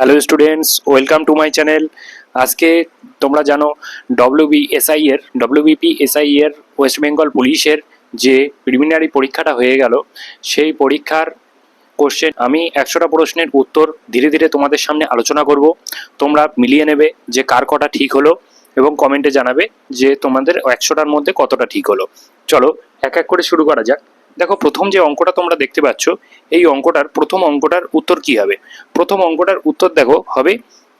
Hello students welcome to my channel আজকে তোমরা জানো ডব্লিউবিএসআই এর ডব্লিউবিপি এসআই এর ওয়েস্ট বেঙ্গল পুলিশের যে প্রিলিমিনারি পরীক্ষাটা হয়ে গেল, সেই পরীক্ষার কোশ্চেন আমি একশোটা প্রশ্নের উত্তর ধীরে ধীরে তোমাদের সামনে আলোচনা করব। তোমরা মিলিয়ে নেবে যে কার কটা ঠিক হলো এবং কমেন্টে জানাবে যে তোমাদের একশোটার মধ্যে কতটা ঠিক হলো। চলো, এক এক করে শুরু করা যাক। দেখো, প্রথম যে অঙ্কটা তোমরা দেখতে পাচ্ছ, এই অঙ্কটার প্রথম অঙ্কটার উত্তর কি হবে? প্রথম অঙ্কটার উত্তর দেখো, হবে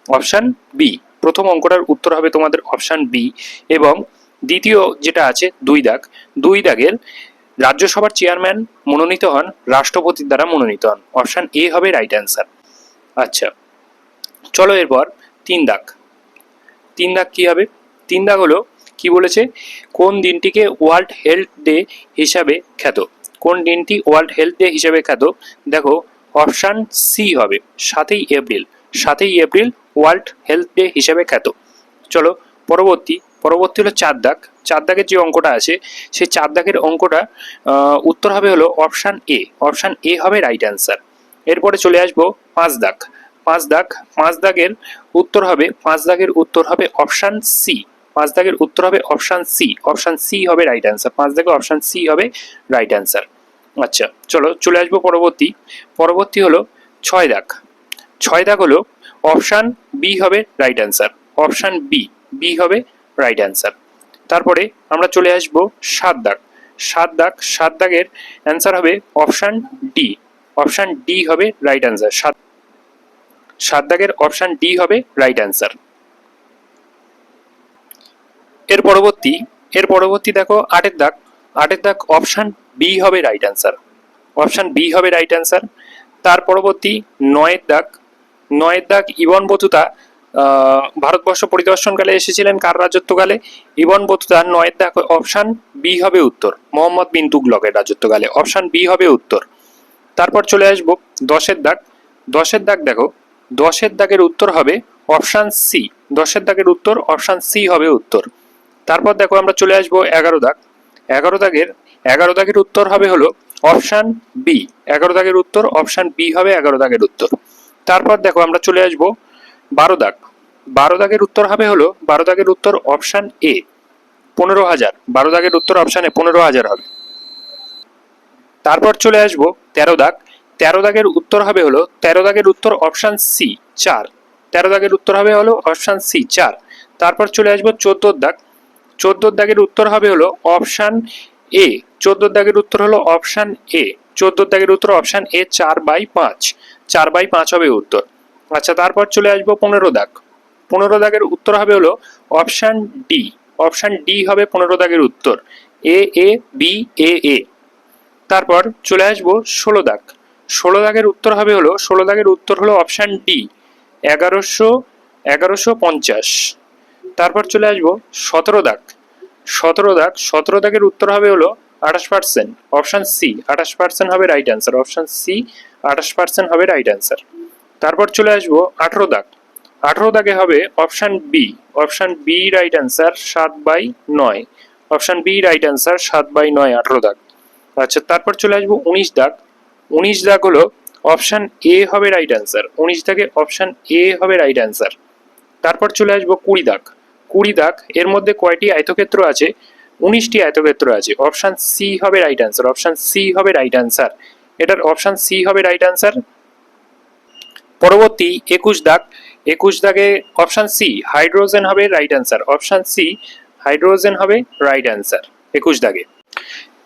অপশান বি প্রথম অঙ্কটার উত্তর হবে তোমাদের অপশান বি এবং দ্বিতীয় যেটা আছে, দুই দাগ। দুই দাগের রাজ্যসভার চেয়ারম্যান মনোনীত হন, রাষ্ট্রপতির দ্বারা মনোনীত হন। অপশান এ হবে রাইট অ্যান্সার আচ্ছা চলো এরপর তিন দাগ। তিন দাগ কি হবে? তিন দাগ হলো, কি বলেছে? কোন দিনটিকে ওয়ার্ল্ড হেলথ ডে হিসাবে খ্যাত। কোন দিনটি ওয়ার্ল্ড হেলথ ডে হিসাবে খ্যাত? দেখো, অপশান সি হবে, সাতই এপ্রিল। সাতই এপ্রিল ওয়ার্ল্ড হেলথ ডে হিসাবে খ্যাত। চলো, পরবর্তী পরবর্তী হলো চার দাগ। চার দাগের যে অঙ্কটা আছে, সেই চার দাগের অঙ্কটা উত্তর হবে হলো অপশান এ। অপশান এ হবে রাইট অ্যান্সার। এরপরে চলে আসব পাঁচ দাগ। পাঁচ দাগ, পাঁচ দাগের উত্তর হবে, পাঁচ দাগের উত্তর হবে অপশান সি। পাঁচ দাগের উত্তর হবে অপশান সি অপশান সি হবে রাইট অ্যান্সার পাঁচ দাগে অপশান সি হবে রাইট অ্যান্সার আচ্ছা চলো চলে আসব পরবর্তী। পরবর্তী হলো ছয় দাগ। ছয় দাগ হলো অপশান বি হবে right answer option B B হবে রাইট অ্যান্সার তারপরে আমরা চলে আসব সাত দাগ। সাত দাগ, সাত দাগের অ্যান্সার হবে অপশান ডি অপশান ডি হবে রাইট অ্যান্সার সাত সাত দাগের অপশান ডি হবে রাইট অ্যান্সার এর পরবর্তী এর পরবর্তী দেখো আটের দাগ। আটের দাগ অপশান বি হবে রাইট অ্যান্সার অপশান বি হবে রাইট অ্যান্সার তার পরবর্তী নয়ের দাগ। নয়ের দাগ ইবন বতুতা ভারতবর্ষ পরিদর্শনকালে এসেছিলেন কার রাজত্বকালে? ইবন বতুতা, নয়ের দাগ অপশান বি হবে উত্তর। মোহাম্মদ বিন তুগলকের রাজত্বকালে অপশান বি হবে উত্তর। তারপর চলে আসব দশের দাগ। দশের দাগ দেখো। দশের দাগের উত্তর হবে অপশান সি দশের দাগের উত্তর অপশান সি হবে উত্তর। তারপর দেখো আমরা চলে আসব এগারো দাগ। এগারো দাগের এগারো দাগের উত্তর হবে হলো অপশান বি এগারো দাগের উত্তর অপশান বি হবে এগারো দাগের উত্তর। তারপর দেখো আমরা চলে আসব বারো দাগ। বারো দাগের উত্তর হবে হলো, বারো দাগের উত্তর অপশান এ পনেরো হাজার। বারো দাগের উত্তর অপশানে পনেরো হাজার হবে। তারপর চলে আসব তেরো দাগ। তেরো দাগের উত্তর হবে হলো, তেরো দাগের উত্তর অপশান সি চার। তেরো দাগের উত্তর হবে হলো অপশান সি চার। তারপর চলে আসব চোদ্দোর দাগ। চোদ্দোর দাগের উত্তর হবে হলো অপশান এ। চোদ্দোর দাগের উত্তর হলো অপশান এ। চোদ্দোর দাগের উত্তর অপশান এ চার বাই পাঁচ। চার বাই পাঁচ হবে উত্তর। আচ্ছা তারপর চলে আসব পনেরো দাগ। পনেরো দাগের উত্তর হবে হলো অপশান ডি। অপশান ডি হবে পনেরো দাগের উত্তর। A A, B, A A. তারপর চলে আসব ষোলো দাগ। ষোলো দাগের উত্তর হবে হলো, ষোলো দাগের উত্তর হলো অপশান ডি। এগারোশো এগারোশো পঞ্চাশ। তারপর চলে আসব সতেরো দাগ। সতেরো দাগ, সতেরো দাগের উত্তর হবে হলো আঠাশ পার্সেন্ট অপশান সি আঠাশ পার্সেন্ট হবে রাইট অ্যান্সার অপশান সি আঠাশ পার্সেন্ট হবে রাইট অ্যান্সার তারপর চলে আসব আঠেরো দাগ। আঠেরো দাগে হবে option B option B right answer সাত বাই নয়। অপশান বি রাইট অ্যান্সার সাত বাই নয়, আঠেরো দাগ। আচ্ছা তারপর চলে আসব উনিশ দাগ। উনিশ দাগ হলো অপশান এ হবে রাইট অ্যান্সার উনিশ দাগে অপশান এ হবে রাইট অ্যান্সার তারপর চলে আসব কুড়ি দাগ। কুড়ি দাগ, এর মধ্যে কয়টি আয়তক্ষেত্র আছে? উনিশটি আয়তক্ষেত্র আছে। অপশান সি হবে রাইট অ্যান্সার অপশান সি হবে রাইট অ্যান্সার এটার অপশান সি হবে রাইট অ্যান্সার পরবর্তী, একুশ দাগ। একুশ দাগে অপশান সি হাইড্রোজেন হবে right answer option C hydrogen হবে রাইট অ্যান্সার একুশ দাগে।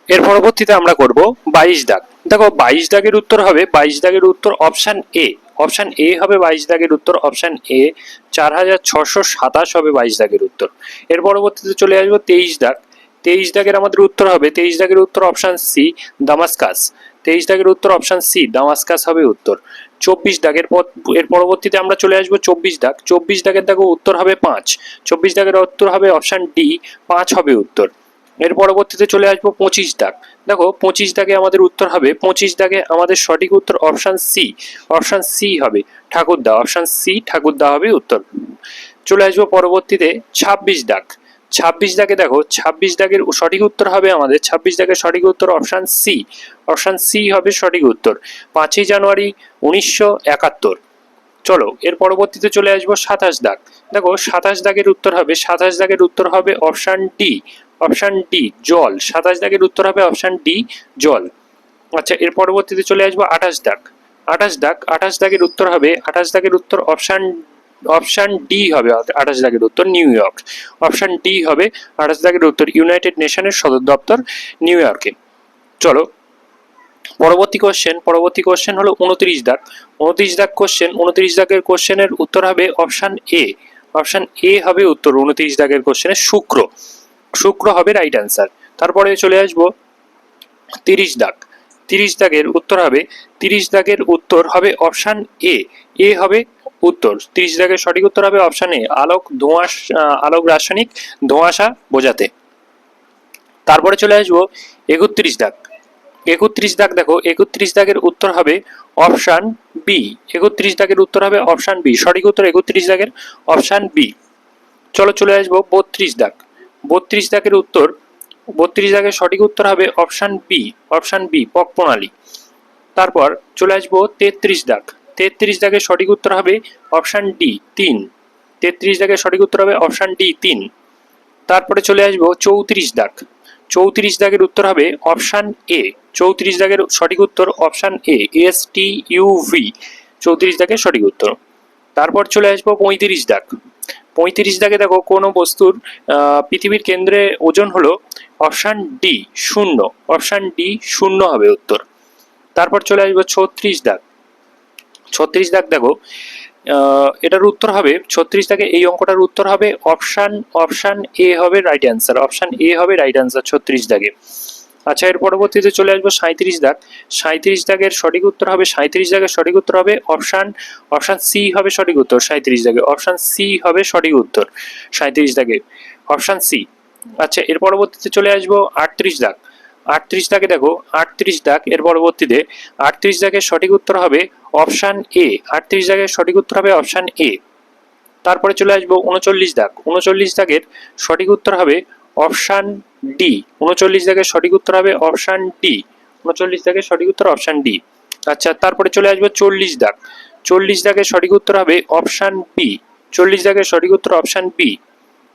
এর পরবর্তীতে আমরা করব বাইশ দাগ। দেখো, বাইশ দাগের উত্তর হবে, বাইশ দাগের উত্তর অপশান এ অপশান এ হবে বাইশ দাগের উত্তর, অপশান এ চার হাজার ছশো সাতাশ হবে বাইশ দাগের উত্তর। এর পরবর্তীতে চলে আসব তেইশ দাগ। তেইশ দাগের আমাদের উত্তর হবে, তেইশ দাগের উত্তর অপশান সি, দামাস্কাস। তেইশ দাগের উত্তর অপশান সি, দামাস্কাস হবে উত্তর। চব্বিশ দাগের পর, এর পরবর্তীতে আমরা চলে আসব চব্বিশ দাগ। চব্বিশ দাগের দেখো উত্তর হবে পাঁচ। চব্বিশ দাগের উত্তর হবে অপশান ডি, পাঁচ হবে উত্তর। এর পরবর্তীতে চলে আসব পঁচিশ দাগ। দেখো, পঁচিশ দাগে আমাদের উত্তর হবে, পঁচিশ দাগে আমাদের সঠিক উত্তর অপশান সি অপশান সি হবে ঠাকুরদা অপশান সি ঠাকুরদা হবে উত্তর। চলে আসব পরবর্তীতে ছাব্বিশ দাগ। ছাব্বিশ দাগে দেখো, ছাব্বিশ দাগের সঠিক উত্তর হবে আমাদের, ছাব্বিশ দাগের সঠিক উত্তর অপশান সি অপশান সি হবে সঠিক উত্তর, পাঁচই জানুয়ারি উনিশশো একাত্তর। চলো, এর পরবর্তীতে চলে আসব সাতাশ দাগ। দেখো, সাতাশ দাগের উত্তর হবে, সাতাশ দাগের উত্তর হবে অপশান ডি অপশান ডি, জল। সাতাশ দাগের উত্তর হবে অপশান ডি, জল। আচ্ছা এর পরবর্তীতে চলে আসব আঠাশ দাগ। আঠাশ দাগ, আঠাশ দাগের উত্তর হবে, আঠাশ দাগের উত্তর অপশান অপশান ডি হবে, আঠাশ দাগের উত্তর নিউ ইয়র্ক। অপশান ডি হবে, আঠাশ দাগের উত্তর ইউনাইটেড নেশনের সদর দপ্তর নিউ ইয়র্কে। চলো, পরবর্তী কোশ্চেন পরবর্তী কোশ্চেন হলো উনত্রিশ দাগ। উনত্রিশ দাগ কোশ্চেন উনত্রিশ দাগের কোশ্চেনের উত্তর হবে অপশান এ। অপশান এ হবে উত্তর, উনত্রিশ দাগের কোশ্চেনের শুক্র। শুক্র হবে রাইট অ্যান্সার তারপরে চলে আসব তিরিশ দাগ। তিরিশ দাগের উত্তর হবে, তিরিশ দাগের উত্তর হবে অপশান এ এ হবে উত্তর। তিরিশ দাগের সঠিক উত্তর হবে অপশান এ আলোক, ধোঁয়াশ আলোক রাসায়নিক, ধোঁয়াশা বোঝাতে। তারপরে চলে আসব একত্রিশ দাগ। একত্রিশ দাগ দেখো, একত্রিশ দাগের উত্তর হবে অপশান বি একত্রিশ দাগের উত্তর হবে অপশান বি সঠিক উত্তর একত্রিশ দাগের অপশান বি চলো চলে আসব বত্রিশ দাগ। বত্রিশ দাগের উত্তর, বত্রিশ দাগের সঠিক উত্তর হবে অপশান বি অপশান বি পক প্রণালী। তারপর চলে আসব তেত্রিশ দাগ। তেত্রিশ দাগের সঠিক উত্তর হবে অপশান ডি তিন। তেত্রিশ দাগের সঠিক উত্তর হবে অপশান ডি তিন। তারপরে চলে আসব চৌত্রিশ দাগ। চৌত্রিশ দাগের উত্তর হবে অপশান এ চৌত্রিশ দাগের সঠিক উত্তর option A S T U V চৌত্রিশ দাগের সঠিক উত্তর। তারপর চলে আসব পঁয়ত্রিশ দাগ। পঁয়ত্রিশ দাগে দেখো কোনো বস্তুর পৃথিবীর কেন্দ্রে ওজন হলো অপশান ডি শূন্য, অপশান ডি শূন্য হবে উত্তর। তারপর চলে আসব ছত্রিশ দাগ। ছত্রিশ দাগ দেখো এটার উত্তর হবে, ছত্রিশ দাগে এই অঙ্কটার উত্তর হবে অপশান অপশান এ হবে রাইট অ্যান্সার অপশান এ হবে রাইট অ্যান্সার ছত্রিশ দাগে। আচ্ছা এর পরবর্তীতে চলে আসব সাঁত্রিশ দাগ। সাঁত্রিশ দাগের সঠিক উত্তর হবে সাঁত্রিশ দাগের সঠিক উত্তর হবে অপশান অপশান সি হবে সঠিক উত্তর সাঁত্রিশ দাগে। অপশান সি হবে সঠিক উত্তর সাঁত্রিশ দাগে। Option C. আচ্ছা এর পরবর্তীতে চলে আসব আটত্রিশ দাগ। আটত্রিশ দাগে দেখো, আটত্রিশ দাগ, এর পরবর্তীতে আটত্রিশ দাগের সঠিক উত্তর হবে অপশান এ। আটত্রিশ দাগের সঠিক উত্তর হবে অপশান এ। তারপরে চলে আসব উনচল্লিশ দাগ। উনচল্লিশ দাগের সঠিক উত্তর হবে অপশান ডি। উনচল্লিশ দাগের সঠিক উত্তর হবে অপশান ডি। উনচল্লিশ দাগের সঠিক উত্তর অপশান ডি। আচ্ছা তারপরে চলে আসব চল্লিশ দাগ। চল্লিশ দাগের সঠিক উত্তর হবে অপশান বি। চল্লিশ দাগের সঠিক উত্তর অপশান বি।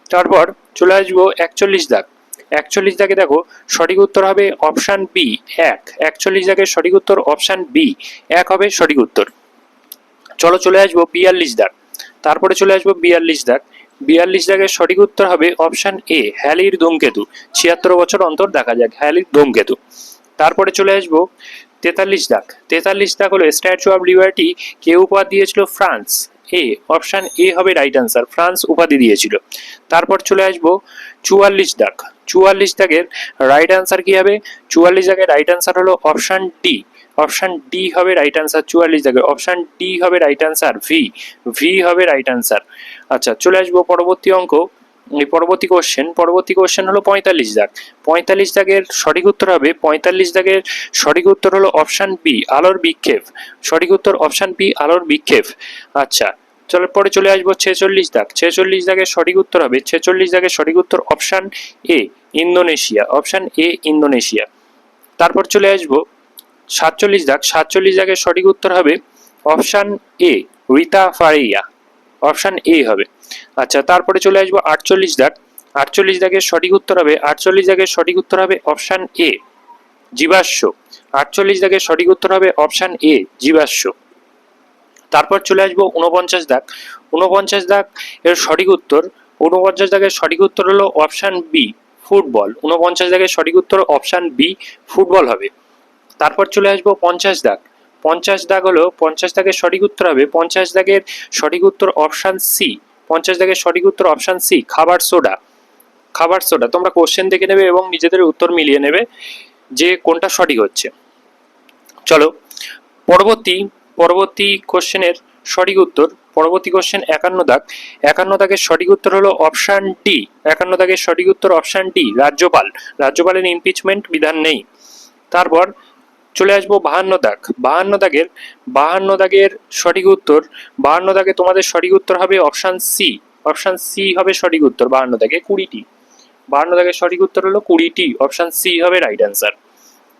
তারপর চলে আসব একচল্লিশ দাগ। একচল্লিশ দাগে দেখো, সঠিক উত্তর হবে অপশান বি, এক। একচল্লিশ দাগের সঠিক উত্তর অপশান বি, এক হবে সঠিক উত্তর। চলো চলে আসব বিয়াল্লিশ দাগ। তারপরে চলে আসব বিয়াল্লিশ দাগ। বিয়াল্লিশ দাগের সঠিক উত্তর হবে অপশান এ হ্যালির ধূমকেতু। ছিয়াত্তর বছর অন্তর দেখা যাক, হ্যালির ধূমকেতু। তারপরে চলে আসব তেতাল্লিশ দাগ। তেতাল্লিশ দাগ হলো স্ট্যাচু অফ লিবার্টি কে উপাধি দিয়েছিল ফ্রান্স। এ অপশান এ হবে রাইট আনসার ফ্রান্স উপাধি দিয়েছিল। তারপর চলে আসব চুয়াল্লিশ দাগ। চুয়াল্লিশ দাগের রাইট আনসার কি হবে? চুয়াল্লিশ দাগের রাইট আনসার হলো অপশান ডি অপশান ডি হবে রাইট আনসার চুয়াল্লিশ দাগের অপশান ডি হবে রাইট আনসার ভি ভি হবে রাইট আনসার আচ্ছা চলে আসব পরবর্তী অঙ্ক। পরবর্তী কোশ্চেন পরবর্তী কোশ্চেন হলো পঁয়তাল্লিশ দাগ। পঁয়তাল্লিশ দাগের সঠিক উত্তর হবে, পঁয়তাল্লিশ দাগের সঠিক উত্তর হলো অপশান বি আলোর বিক্ষেপ। সঠিক উত্তর অপশান বি আলোর বিক্ষেপ। আচ্ছা চলো, পরে চলে আসব ছেচল্লিশ দাগ। ছেচল্লিশ দাগের সঠিক উত্তর হবে, ছেচল্লিশ দাগের সঠিক উত্তর option A Indonesia. Option A Indonesia. তারপর চলে আসব সাতচল্লিশ দাগ, সাতচল্লিশ দাগের সঠিক উত্তর হবে option A, Reita Faria. Option A হবে। আচ্ছা তারপরে চলে আসব আটচল্লিশ দাগ। আটচল্লিশ দাগের সঠিক উত্তর হবে, আটচল্লিশ দাগের সঠিক উত্তর হবে অপশান এ, জীবাশ্ম। আটচল্লিশ দাগের সঠিক উত্তর হবে অপশান এ, জীবাশ্ম। তারপর চলে আসব উনপঞ্চাশ দাগ। উনপঞ্চাশ দাগ এর সঠিক উত্তর উনপঞ্চাশ দাগের সঠিক উত্তর হলো অপশান বি, ফুটবল। উনপঞ্চাশ দাগের সঠিক উত্তর অপশান বি, ফুটবল হবে। তারপর চলে আসব পঞ্চাশ দাগ। পঞ্চাশ দাগ হলো, পঞ্চাশ দাগের সঠিক উত্তর হবে পঞ্চাশ দাগের সঠিক উত্তর অপশান সি। পঞ্চাশ দাগের সঠিক উত্তর অপশান সি, খাবার সোডা। খাবার সোডা, তোমরা কোশ্চেন দেখে নেবে এবং নিজেদের উত্তর মিলিয়ে নেবে যে কোনটা সঠিক হচ্ছে। চলো, পরবর্তী পরবর্তী কোশ্চেনের সঠিক উত্তর, পরবর্তী কোশ্চেন একান্ন দাগ। একান্ন দাগের সঠিক উত্তর হলো অপশান ডি। একান্ন দাগের সঠিক উত্তর অপশান ডি, রাজ্যপাল। রাজ্যপালের ইমপিচমেন্ট বিধান নেই। তারপর চলে আসব বাহান্ন দাগ। বাহান্ন দাগের বাহান্ন দাগের সঠিক উত্তর, বাহান্ন দাগে তোমাদের সঠিক উত্তর হবে অপশান সি অপশান সি হবে সঠিক উত্তর বাহান্ন দাগে কুড়িটি। বাহান্ন দাগের সঠিক উত্তর হলো কুড়িটি। অপশান সি হবে রাইট অ্যান্সার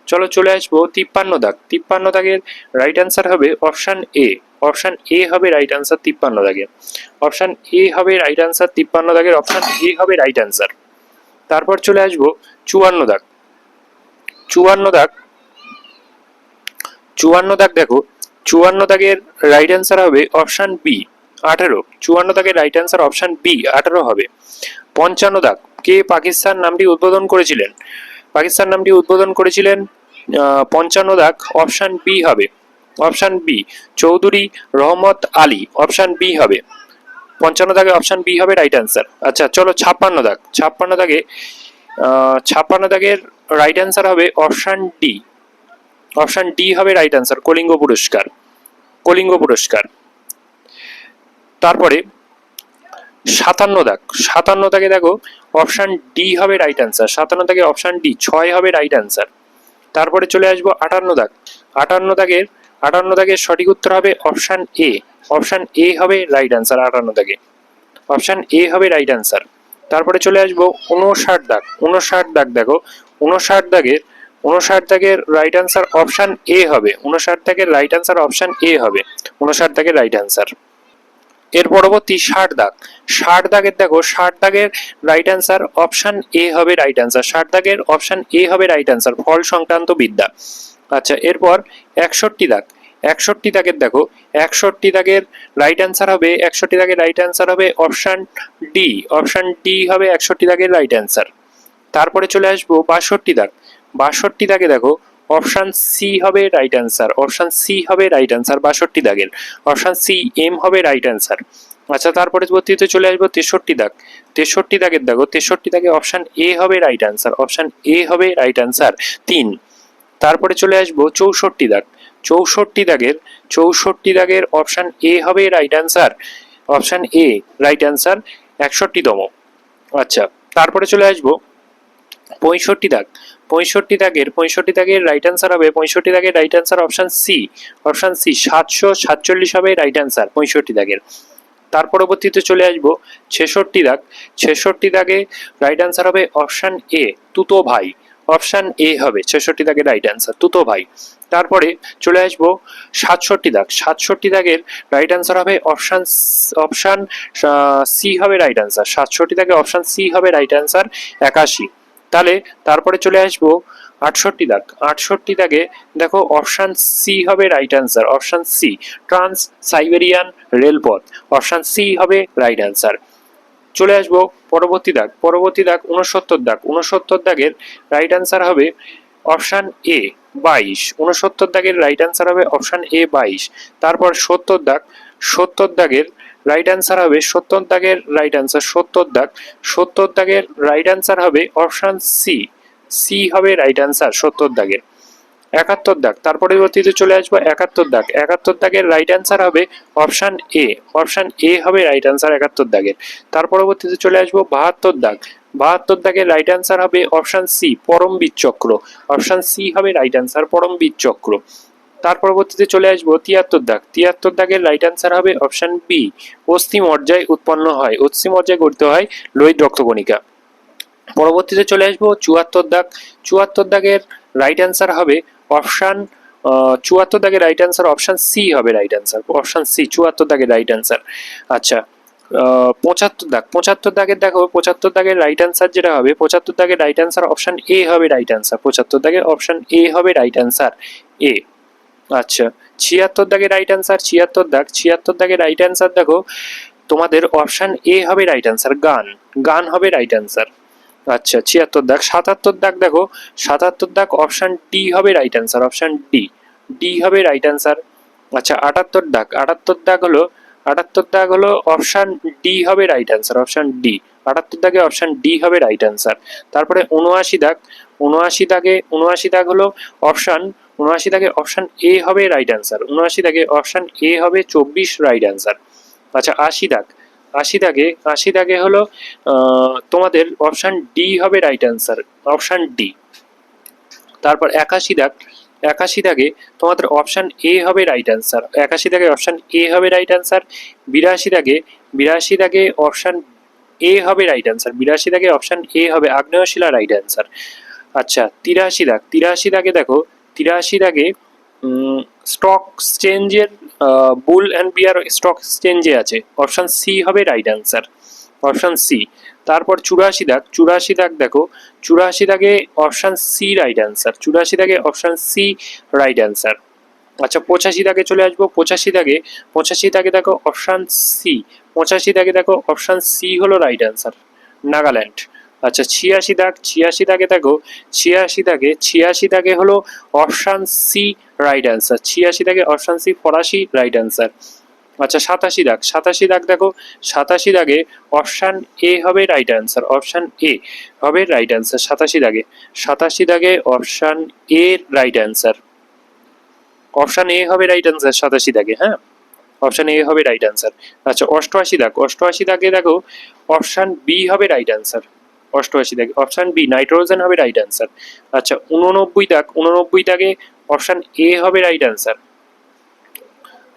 চলো চলে আসব তিপ্পান্ন দাগ। তিপ্পান্ন দাগের রাইট অ্যান্সার হবে অপশান এ অপশান এ হবে রাইট অ্যান্সার তিপ্পান্ন দাগের অপশান এ হবে রাইট অ্যান্সার তিপ্পান্ন দাগের। অপশান এ হবে রাইট অ্যান্সার তারপর চলে আসব চুয়ান্ন দাগ। চুয়ান্ন দাগ চুয়ান্ন দাগ, দেখো, চুয়ান্ন দাগের রাইট অ্যান্সার হবে অপশান বি আঠেরো। চুয়ান্ন দাগের রাইট অ্যান্সার অপশান বি আঠেরো হবে। পঞ্চান্ন দাগ, কে পাকিস্তান নামটি উদ্বোধন করেছিলেন? পাকিস্তান নামটি উদ্বোধন করেছিলেন পঞ্চান্ন দাগ অপশান বি হবে। Option B Chaudhry Rahmat Ali option B হবে। পঞ্চান্ন দাগে অপশান বি হবে রাইট অ্যান্সার আচ্ছা চলো ছাপ্পান্ন দাগ, ছাপ্পান্ন দাগে ছাপ্পান্ন দাগের রাইট অ্যান্সার হবে অপশান ডি অপশান ডি হবে রাইট অ্যান্সার কলিঙ্গ পুরস্কার কলিঙ্গ পুরস্কার। তারপরে সাতান্ন দাগ, সাতান্ন দাগে দেখো অপশান ডি হবে রাইট অ্যান্সার সাতান্ন দাগে অপশান ডি ছয় হবে রাইট অ্যান্সার তারপরে চলে আসব আটান্ন দাগ, আটান্ন দাগের আটান্ন দাগের সঠিক উত্তর হবে অপশান এ অপশান এ হবে রাইট অ্যান্সার আটান্ন দাগে। অপশান এ হবে রাইট অ্যান্সার তারপরে চলে আসব উনষাট দাগ উনষাট দাগ দেখো উনষাট দাগের উনষাট দাগের রাইট অ্যান্সার অপশান এ হবে। উনষাট দাগের রাইট অ্যান্সার অপশান এ হবে। উনষাট দাগের রাইট অ্যান্সার এর পরবর্তী ষাট দাগ। ষাট দাগের দেখো, ষাট দাগের রাইট অ্যান্সার অপশান এ হবে রাইট অ্যান্সার ষাট দাগের অপশান এ হবে রাইট অ্যান্সার ফল সংক্রান্ত বিদ্যা। আচ্ছা এরপর একষট্টি দাগ। একষট্টি দাগের দেখো, একষট্টি দাগের রাইট অ্যান্সার হবে, একষট্টি দাগের রাইট অ্যান্সার হবে অপশান ডি অপশান ডি হবে একষট্টি দাগের রাইট অ্যান্সার তারপরে চলে আসব বাষট্টি দাগ। বাষট্টি দাগে দেখো অপশান সি হবে রাইট অ্যান্সার অপশান সি হবে রাইট অ্যান্সার বাষট্টি দাগের। অপশান সি এম হবে রাইট অ্যান্সার আচ্ছা তারপরে পরবর্তীতে চলে আসব তেষট্টি দাগ। তেষট্টি দাগের দেখো, তেষট্টি দাগে অপশান এ হবে রাইট অ্যান্সার অপশান এ হবে রাইট অ্যান্সার তিন। তারপরে চলে আসব চৌষট্টি দাগ। চৌষট্টি দাগের চৌষট্টি দাগের অপশান এ হবে right answer option A right answer একষট্টিতম। আচ্ছা তারপরে চলে আসব পঁয়ষট্টি দাগ। পঁয়ষট্টি দাগের পঁয়ষট্টি দাগের রাইট অ্যান্সার হবে, পঁয়ষট্টি দাগের right answer option C option C সাতশো সাতচল্লিশ হবে রাইট অ্যান্সার পঁয়ষট্টি দাগের। তার পরবর্তীতে চলে আসব, ছেষট্টি দাগ, ছেষট্টি দাগে রাইট অ্যান্সার হবে অপশান এ তুতো ভাই। অপশান এ হবে ছেষট্টি দাগের রাইট অ্যান্সার তুতো ভাই। তারপরে চলে আসব, সাতষট্টি দাগ, সাতষট্টি দাগের রাইট অ্যান্সার হবে অপশান অপশান সি হবে রাইট অ্যান্সার সাতষট্টি দাগে অপশান সি হবে রাইট অ্যান্সার একাশি। তাহলে তারপরে চলে আসব আটষট্টি দাগ। আটষট্টি দাগে দেখো অপশান সি হবে right answer option C Trans Siberian রেলপথ অপশান সি হবে রাইট অ্যান্সার চলে আসব পরবর্তী দাগ পরবর্তী দাগ উনসত্তর দাগ। উনসত্তর দাগের রাইট অ্যান্সার হবে অপশান এ বাইশ। উনসত্তর দাগের রাইট অ্যান্সার হবে অপশান এ বাইশ। তারপর সত্তর দাগ, সত্তর দাগের রাইট অ্যান্সার হবে সত্তর দাগের রাইট অ্যান্সার সত্তর দাগ। সত্তর দাগের রাইট অ্যান্সার হবে অপশান সি সি হবে রাইট অ্যান্সার সত্তর দাগের। একাত্তর দাগ। তার পরবর্তীতে চলে আসব একাত্তর দাগ। একাত্তর দাগের রাইট অ্যান্সার হবে অপশান এ অপশান এ হবে রাইট অ্যান্সার একাত্তর দাগের। তার পরবর্তীতে চলে আসব বাহাত্তর দাগ। বাহাত্তর দাগের রাইট অ্যান্সার হবে option C Paramvir Chakra option C হবে রাইট অ্যান্সার পরমবীর চক্র তার পরবর্তীতে চলে আসব তিয়াত্তর দাগ। তিয়াত্তর দাগের রাইট অ্যান্সার হবে অপশান বি অস্থি মজ্জায় উৎপন্ন হয়। অস্থি মজ্জায় গঠিত হয় লোহিত রক্তকণিকা। পরবর্তীতে চলে আসব চুয়াত্তর দাগ। চুয়াত্তর দাগের রাইট অ্যান্সার হবে অপশান চুয়াত্তর দাগের রাইট অ্যান্সার অপশান সি হবে রাইট অ্যান্সার অপশান সি চুয়াত্তর দাগের রাইট অ্যান্সার আচ্ছা পঁচাত্তর দাগ। পঁচাত্তর দাগের দেখো, পঁচাত্তর দাগের রাইট অ্যান্সার যেটা হবে, পঁচাত্তর দাগের রাইট অ্যান্সার অপশান এ হবে রাইট অ্যান্সার পঁচাত্তর দাগের অপশান এ হবে রাইট অ্যান্সার এ আচ্ছা ছিয়াত্তর দাগের রাইট অ্যান্সার ছিয়াত্তর দাগ, ছিয়াত্তর দাগের রাইট অ্যান্সার দেখো, তোমাদের অপশান এ হবে রাইট অ্যান্সার গান। গান হবে রাইট অ্যান্সার আচ্ছা ছিয়াত্তর দাগ, সাতাত্তর দাগ দেখো, সাতাত্তর দাগ অপশান ডি হবে right answer option D D হবে রাইট অ্যান্সার আচ্ছা আটাত্তর দাগ আটাত্তর দাগ হলো, আটাত্তর দাগ হলো অপশান ডি হবে রাইট অ্যান্সার অপশান ডি আটাত্তর দাগে অপশান ডি হবে রাইট অ্যান্সার তারপরে উনআশি দাগ উনআশি দাগে উনআশি দাগ হলো অপশান উনআশি দাগে অপশান এ হবে রাইট অ্যান্সার উনআশি দাগে অপশান এ হবে চব্বিশ রাইট অ্যান্সার আচ্ছা আশি দাগ, আশি দাগে আশি দাগে হলো তোমাদের অপশান ডি হবে রাইট অ্যান্সার অপশান ডি তারপর একাশি দাগ, একাশি দাগে তোমাদের অপশান এ হবে রাইট অ্যান্সার একাশি দাগে অপশান এ হবে রাইট অ্যান্সার বিরাশি দাগে বিরাশি দাগে অপশান এ হবে রাইট অ্যান্সার বিরাশি দাগে অপশান এ হবে আগ্নেয় শিলা রাইট অ্যান্সার আচ্ছা তিরাশি দাগ, তিরাশি দাগে দেখো তিরাশি দাগে স্টক এক্সচেঞ্জের বুল অ্যান্ড বিয়ার স্টক এক্সচেঞ্জে আছে। অপশান সি হবে রাইট অ্যান্সার অপশান সি তারপর চুরাশি দাগ। চুরাশি দাগ দেখো। চুরাশি দাগে অপশান সি রাইট অ্যান্সার চুরাশি দাগে অপশান সি রাইট অ্যান্সার আচ্ছা পঁচাশি দাগে চলে আসব। পঁচাশি দাগে পঁচাশি দাগে দেখো অপশান সি পঁচাশি দাগে দেখো অপশান সি হলো রাইট অ্যান্সার নাগাল্যান্ড। আচ্ছা ছিয়াশি দাগ, ছিয়াশি দাগে দেখো, ছিয়াশি দাগে ছিয়াশি দাগে হলো অপশান সি রাইট অ্যান্সার ছিয়াশি দাগে অপশান সি ফরাসি রাইট অ্যান্সার আচ্ছা সাতাশি দাগ সাতাশি দাগ দেখো, সাতাশি দাগে অপশান এ হবে রাইট অ্যান্সার অপশান এ হবে রাইট অ্যান্সার সাতাশি দাগে। সাতাশি দাগে option A right answer option A হবে রাইট অ্যান্সার সাতাশি দাগে হ্যাঁ? অপশান এ হবে রাইট অ্যান্সার আচ্ছা অষ্টআশি দাগ, অষ্টআশি দাগে দেখো অপশান বি হবে রাইট অ্যান্সার অষ্টআশি দাগে। অপশান বি নাইট্রোজেন হবে রাইট অ্যান্সার আচ্ছা উননব্বই দাগ, উননব্বই দাগে অপশান এ হবে রাইট অ্যান্সার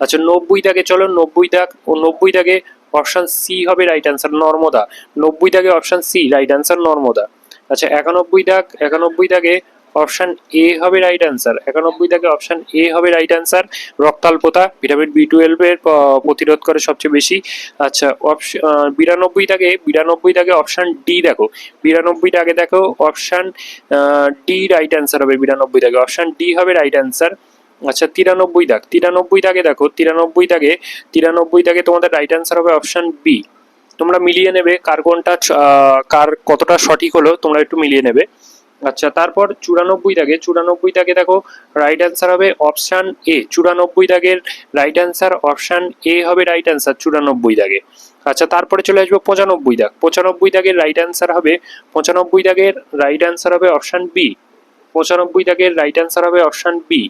আচ্ছা নব্বই দাগে চলো, নব্বই দাগ ও নব্বই দাগে অপশান সি হবে রাইট অ্যান্সার নর্মদা। নব্বই দাগে option C right answer Narmada. আচ্ছা একানব্বই দাগ, একানব্বই দাগে অপশান এ হবে রাইট অ্যান্সার একানব্বই দাগে অপশান এ হবে রাইট অ্যান্সার রক্তাল্পতা ভিটামিন বি টুয়েলভের প্রতিরোধ করে সবচেয়ে বেশি। আচ্ছা অপশন বিরানব্বই দাগে বিরানব্বই দাগে অপশান ডি দেখো। বিরানব্বই দাগে দেখো, অপশান ডি রাইট অ্যান্সার হবে বিরানব্বই দাগে অপশান ডি হবে রাইট অ্যান্সার আচ্ছা তিরানব্বই দাগ তিরানব্বই দাগে দেখো, তিরানব্বই দাগে তিরানব্বই দাগে তোমাদের রাইট অ্যান্সার হবে অপশান বি তোমরা মিলিয়ে নেবে কার কোনটা কার কতটা সঠিক হলো, তোমরা একটু মিলিয়ে নেবে। আচ্ছা তারপর চুরানব্বই দাগে চুরানব্বই দাগে দেখো রাইট অ্যান্সার হবে অপশান এ চুরানব্বই দাগের রাইট অ্যান্সার অপশান এ হবে রাইট অ্যান্সার চুরানব্বই দাগে। আচ্ছা তারপরে চলে আসব পঁচানব্বই দাগ। পঁচানব্বই দাগের রাইট অ্যান্সার হবে, পঁচানব্বই দাগের রাইট অ্যান্সার হবে অপশান বি পঁচানব্বই দাগের রাইট অ্যান্সার হবে অপশান বি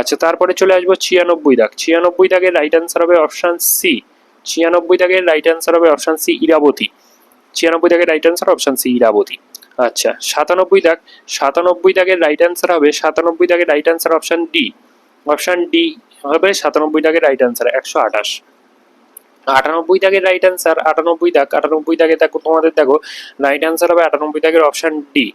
আচ্ছা তারপরে চলে আসব ছিয়ানব্বই দাগ। ছিয়ানব্বই দাগের রাইট অ্যান্সার হবে অপশান সি ছিয়ানব্বই দাগের রাইট অ্যান্সার হবে অপশান সি ইরাবতী। ছিয়ানব্বই দাগের right answer option C Irawati. আচ্ছা সাতানব্বই দাগ, সাতানব্বই দাগের রাইট অ্যান্সার হবে, সাতানব্বই দাগের right answer option D option D হবে সাতানব্বই দাগের রাইট অ্যান্সার একশো আঠাশ। আটানব্বই দাগের রাইট অ্যান্সার আটানব্বই দাগ, আটানব্বই দাগে দেখো, তোমাদের দেখো রাইট অ্যান্সার হবে আটানব্বই দাগের অপশান ডি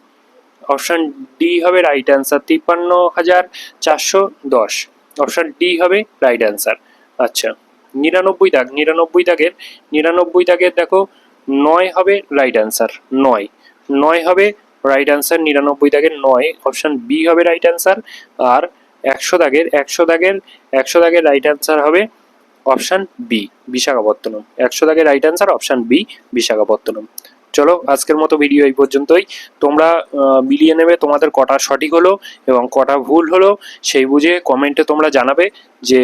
অপশান ডি হবে রাইট অ্যান্সার তিপ্পান্ন হাজার চারশো দশ। অপশান ডি হবে রাইট অ্যান্সার আচ্ছা নিরানব্বই দাগ, নিরানব্বই দাগের নিরানব্বই দাগের দেখো, নয় হবে রাইট অ্যান্সার নয়। নয় হবে রাইট অ্যান্সার নিরানব্বই দাগের নয় অপশান বি হবে রাইট অ্যান্সার আর একশো দাগের একশো দাগের একশো দাগের রাইট অ্যান্সার হবে অপশান বি বিশাখাপত্তনম। একশো দাগের right answer option B Visakhapatnam. চলো, আজকের মতো ভিডিও এই পর্যন্তই। তোমরা মিলিয়ে নেবে তোমাদের কটা সঠিক হলো এবং কটা ভুল হলো, সেই বুঝে কমেন্টে তোমরা জানাবে যে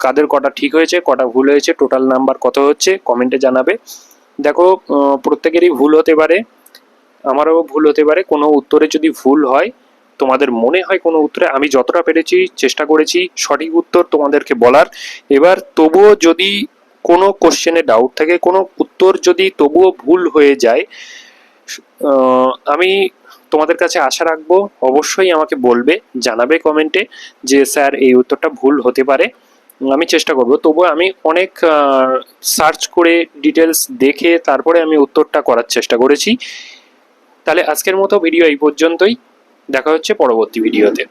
কাদের কটা ঠিক হয়েছে, কটা ভুল হয়েছে টোটাল নাম্বার কত হচ্ছে কমেন্টে জানাবে। দেখো প্রত্যেকেরই ভুল হতে পারে। আমারও ভুল হতে পারে। কোনো উত্তরে যদি ভুল হয়, তোমাদের মনে হয় কোনো উত্তরে, আমি যতটা পেরেছি, চেষ্টা করেছি, সঠিক উত্তর তোমাদেরকে বলার। এবার তবুও যদি কোনো কোশ্চেনে ডাউট থাকে, কোনো উত্তর যদি তবুও ভুল হয়ে যায় আমি তোমাদের কাছে আশা রাখব, অবশ্যই আমাকে বলবে, জানাবে কমেন্টে যে, স্যার, এই উত্তরটা ভুল হতে পারে। আমি চেষ্টা করব। তবুও আমি অনেক সার্চ করে ডিটেলস দেখে তারপরে আমি উত্তরটা করার চেষ্টা করেছি। তাহলে আজকের মতো ভিডিও এই পর্যন্তই। দেখা হচ্ছে পরবর্তী ভিডিওতে।